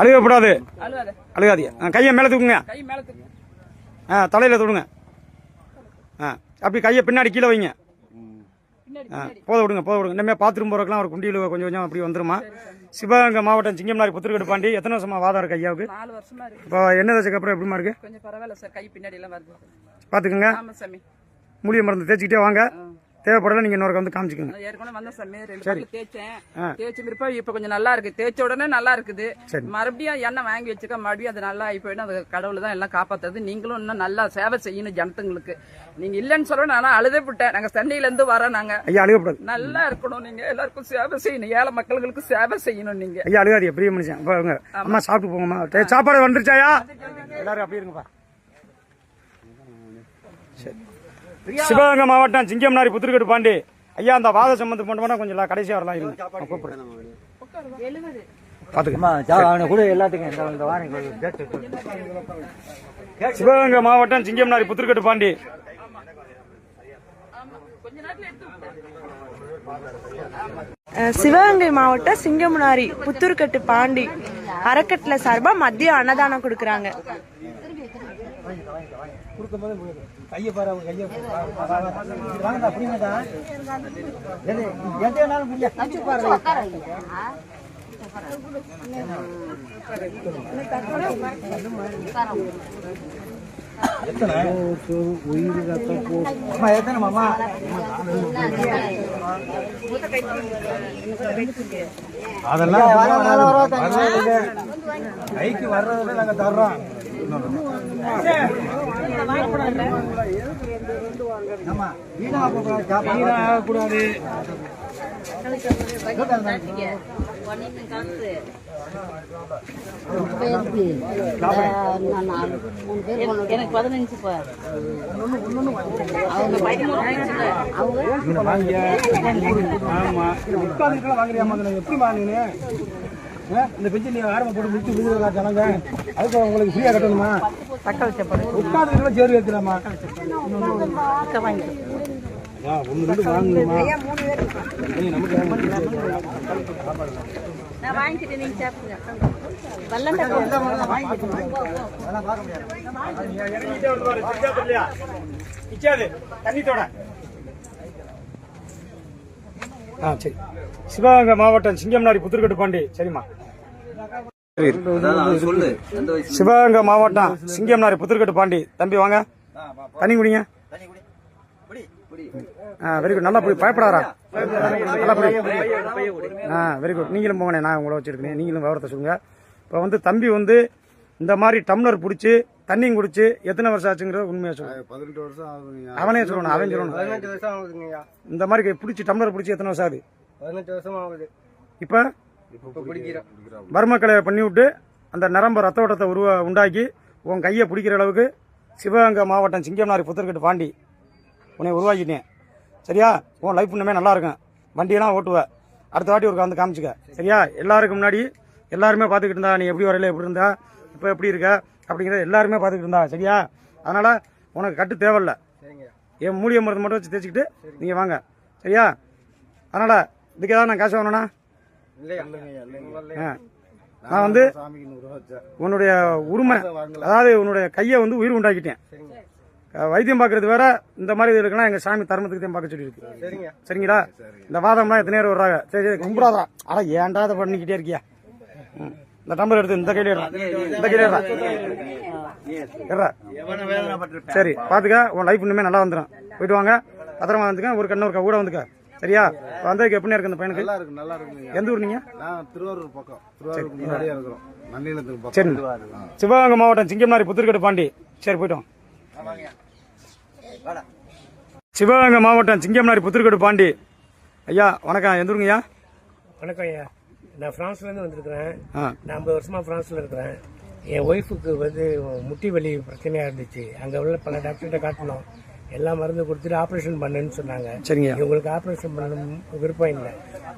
அழுவாத அழுகாதீங்க. கையை மேலே தூக்குங்க. ஆ தலையில் தொடுங்க. ஆ அப்படி கையை பின்னாடி கீழே வைங்க. ஆ போத விடுங்க போத விடுங்க. இனிமேல் பாத்ரூம் போகிறதுக்குலாம் ஒரு குண்டியில் கொஞ்சம் கொஞ்சம் அப்படி வந்துருமா? சிவகங்கை மாவட்டம் சிங்கம்னாரி புத்திரக்கட்டு பாண்டி. எத்தனை வருஷமா வாதம் இருக்கு ஐயாவுக்கு? இப்போ என்ன தச்சக்கு அப்புறம் எப்படிமா இருக்கு? கொஞ்சம் பரவாயில்ல சார் கை பின்னாடி எல்லாம் வருது. பார்த்துக்குங்க. மூலிகை மருந்து தேய்ச்சிக்கிட்டே வாங்க. தேவைப்படல நீங்கள் இன்னொரு வந்து காமிச்சிக்கோங்க. ஏற்கனவே வந்த சாமி ரெண்டு பாட்டில் தேய்ச்சேன். தேய்ச்ச பிறப்ப இப்ப கொஞ்சம் நல்லா இருக்கு. தேய்ச்ச உடனே நல்லா இருக்குது. சரி. மறுபடியும் எண்ணெய் வாங்கி வச்சுக்க மறுபடியும் அது நல்லா ஆகி போயிடும். அது கடவுள் தான் எல்லாம் காப்பாத்துறது. நீங்களும் இன்னும் நல்லா சேவை செய்யணும் ஜனத்துங்களுக்கு. நீங்க இல்லைன்னு சொல்ல நான் அழுதே விட்டேன். நாங்க சென்னையில இருந்து வரோம் நாங்க. ஐயா அழுகக்கூடாது நல்லா இருக்கணும் நீங்க. எல்லாருக்கும் சேவை செய்யணும். ஏழை மக்களுக்கு சேவை செய்யணும் நீங்க. ஐயா அழுகாதியா பெரிய மனுஷன். அம்மா சாப்பிட்டு போங்கம்மா. சாப்பாடு வந்துருச்சாயா? எல்லாரும் அப்படி இருங்கப்பா சரி சிவகங்கை மாவட்டம் சிங்கம்னாரி புத்திரக்கட்டு பாண்டி. ஐயா அந்த வாத சம்பந்தம் பண்ணோம்னா கொஞ்சம் கடைசியாக வரலாம் இருங்க. கூப்பிடுறேன். சிவகங்கை மாவட்டம் சிங்கம்னாரி புத்திரக்கட்டு பாண்டி. சிவகங்கை மாவட்டம் சிங்கமுனாரி புத்தூர்கட்டு பாண்டி. அறக்கட்டளை சார்பா மதிய அன்னதானம் கொடுக்கறாங்க. கையை பாரு அவங்க கையை வாங்கடா புரியுமாடா எது எது வேணாலும் புரிய தச்சு பாரு எத்தனை? மாமா? அதெல்லாம் கைக்கு வர்றதுல நாங்க தர்றோம். ஆமா எனக்கு பதினஞ்சு பேர் அவங்க ஆமா உட்காந்துக்கலாம் வாங்குறியாமா எப்படி வாங்கினேன் இந்த பெஞ்சு நீ ஆரம்ப போட்டு முடிச்சு விடுவதா ஜனங்க அதுக்கு உங்களுக்கு ஃப்ரீயா கட்டணுமா? தக்க வச்சப்படு உட்காந்துக்கலாம் சேரு வைக்கலாமா ஒன்று ரெண்டு வாங்கணுமா? நீ நமக்கு நான் வாங்கிக்கிட்டு நீங்க சாப்பிடுங்க. வல்லண்டை ஆ சரி. சிவகங்கை மாவட்டம் சிங்கம்நாடி புத்திரக்கட்டு பாண்டி. சரிம்மா. சிவகங்கை மாவட்டம் சிங்கம்நாடி புத்திரக்கட்டு பாண்டி. தம்பி வாங்க. தண்ணி குடிங்க. ஆ வெரி குட் நல்லா போய் நல்லா போய் ஆ வெரி குட் நீங்களும் போங்கண்ணே. நான் உங்களை வச்சிருக்கேன். நீங்களும் விவரத்தை சொல்லுங்க. இப்போ வந்து தம்பி வந்து இந்த மாதிரி டம்ளர் பிடிச்சி தண்ணியும் குடிச்சு எத்தனை வருஷம் ஆச்சுங்கிறத பதினெட்டு வருஷம் ஆகுதுங்க அவனே சொல்லணும் அவன் சொல்லணும். பதினஞ்சு வருஷம் ஆகுதுங்க இந்த மாதிரி பிடிச்சி டம்ளர் பிடிச்சி எத்தனை வருஷம் ஆகுது? பதினஞ்சு வருஷம் ஆகுது. இப்போ? இப்போ பிடிக்கிறோம் வர்மக்கலையை பண்ணி விட்டு அந்த நரம்பு ரத்த ஓட்டத்தை உருவ உண்டாக்கி உன் கையை பிடிக்கிற அளவுக்கு சிவகங்கை மாவட்டம் சிங்கம்னாரி புத்தர்கட்டு பாண்டி உன்னை உருவாக்கிட்டேன். சரியா? உன் லைஃப் இன்னுமே நல்லா இருக்கும். வண்டியெல்லாம் ஓட்டுவ. அடுத்த வாட்டி ஒரு வந்து காமிச்சுக்க. சரியா? எல்லாருக்கும் முன்னாடி எல்லாருமே பார்த்துக்கிட்டு இருந்தா நீ எப்படி வரையில எப்படி இருந்தா இப்போ எப்படி இருக்க? அப்படிங்கிறத எல்லாருமே பார்த்துக்கிட்டு இருந்தா சரியா? அதனால உனக்கு கட்டு தேவையில்ல. என் மூலிகை மருந்து மட்டும் வச்சு தேய்ச்சிக்கிட்டு நீங்கள் வாங்க சரியா? அதனால இதுக்கு ஏதாவது நான் காசு வாங்கணும்னா? ஆ. நான் வந்து உன்னுடைய உரிமை அதாவது உன்னுடைய கையை வந்து உயிர் உண்டாக்கிட்டேன். வைத்தியம் பார்க்கறது வேற இந்த மாதிரி இதுக்கெல்லாம் எங்க சாமி தர்மத்துக்கு தான் பார்க்க சொல்லியிருக்கு. சரிங்க. சரிங்களா? இந்த வாதம்லாம் எத்தனை பேர் வர்றாங்க. சரி சரி கும்பிடாதா. அட ஏன்டா அதை பண்ணிக்கிட்டே இருக்கியா? ம். இந்த டம்பர் எடுத்து இந்த கையில இந்த கையில சரி பாத்துக்க உன் லைஃப் இன்னுமே நல்லா வந்துடும் போயிட்டு வாங்க. பத்திரமா வந்துக்க ஒரு கண்ணு ஒரு கூட வந்துக்க. சரியா? வந்ததுக்கு எப்படி இருக்கு இந்த பையனுக்கு? நல்லா இருக்கு நல்லா இருக்குங்க எந்த ஊர் நீங்க? நான் திருவாரூர் பக்கம். திருவாரூர் முன்னாடியே இருக்கிறோம். நன்னிலத்துக்கு சரி. சிவகங்கை மாவட்டம் சிங்கம்னாரி புத்திரக்கட்டு பாண்டி. சரி போயிட்டோம் சிவகங்கை மாவட்டம் சிங்கம்னாரி புத்திரக்கட்டு பாண்டி. ஐயா வணக்கம். எந்த ஊருங்க ஐயா வணக்கம் ஐயா. நான் பிரான்ஸ்லேருந்து வந்திருக்கிறேன். நான் ஐம்பது வருஷமா பிரான்ஸில் இருக்கிறேன். என் ஒய்ஃபுக்கு வந்து முட்டி வலி பிரச்சனையாக இருந்துச்சு. அங்கே உள்ள பல டாக்டர்கிட்ட காட்டினோம். எல்லா மருந்து கொடுத்துட்டு ஆப்ரேஷன் பண்ணுன்னு சொன்னாங்க. சரிங்க. இவங்களுக்கு ஆப்ரேஷன் பண்ணணும் விருப்பம் இல்லை.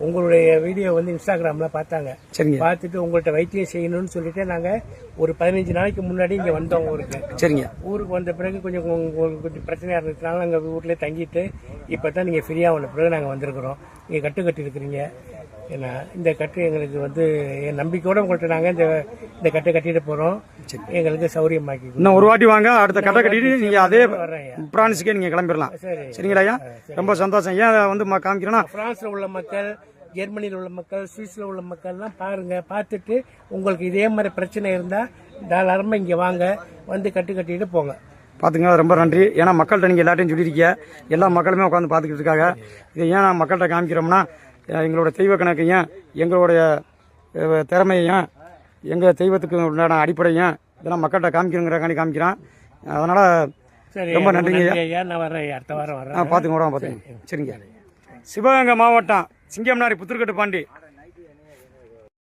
உங்களுடைய வீடியோ வந்து இன்ஸ்டாகிராமில் பார்த்தாங்க. சரிங்க. பார்த்துட்டு உங்கள்கிட்ட வைத்தியம் செய்யணும்னு சொல்லிட்டு நாங்கள் ஒரு பதினஞ்சு நாளைக்கு முன்னாடி இங்கே வந்தோம் ஊருக்கு. சரிங்க. ஊருக்கு வந்த பிறகு கொஞ்சம் உங்களுக்கு கொஞ்சம் பிரச்சனையாக இருந்துச்சுனால நாங்கள் வீட்டிலே தங்கிட்டு இப்போ தான் நீங்கள் ஃப்ரீயாக வந்த பிறகு நாங்கள் வந்திருக்கிறோம். நீங்கள் கட்டு கட்டியிருக்கிறீங்க ஏன்னா இந்த கட்டு எங்களுக்கு வந்து என் நம்பிக்கையோட உங்கள்கிட்ட நாங்கள் இந்த இந்த கட்டை கட்டிட்டு போகிறோம் எங்களுக்கு சௌரியமாக்கி. இன்னும் ஒரு வாட்டி வாங்க அடுத்த கட்டை கட்டிட்டு நீங்க அதே. பிரான்ஸுக்கே நீங்க கிளம்பிடலாம். சரி சரிங்களா ஐயா? ரொம்ப சந்தோஷம் ஏன் வந்து ம- காமிக்கிறேன்னா பிரான்ஸ்ல உள்ள மக்கள் ஜெர்மனியில் உள்ள மக்கள் சுவிஸ்ல உள்ள மக்கள்லாம் பாருங்க பார்த்துட்டு உங்களுக்கு இதே மாதிரி பிரச்சனை இருந்தா தாராளமா இங்க வாங்க வந்து கட்டு கட்டிட்டு போங்க. பார்த்துங்க ரொம்ப நன்றி. ஏன்னா மக்கள்கிட்ட நீங்கள் எல்லாத்தையும் சொல்லியிருக்கீங்க. எல்லா மக்களுமே உட்காந்து பார்த்துக்கிட்டு இருக்காங்க இதை ஏன் நான் மக்கள்கிட்ட காமிக்கிறோம்னா எங்களோட தெய்வ கணக்கையும் எங்களுடைய திறமையையும் எங்கள் தெய்வத்துக்கு உண்டான அடிப்படையும் இதெல்லாம் மக்கள்கிட்ட காமிக்கணுங்கிறக்காண்டி காமிக்கிறேன். அதனால் ரொம்ப நன்றிங்க. ஐயா. நான் வரேன். அடுத்த வாரம் வரேன் பார்த்துங்க உடம்பு பார்த்துங்க. சரிங்க. சிவகங்கை மாவட்டம் சிங்கம்னாரி புத்திரக்கட்டு பாண்டி.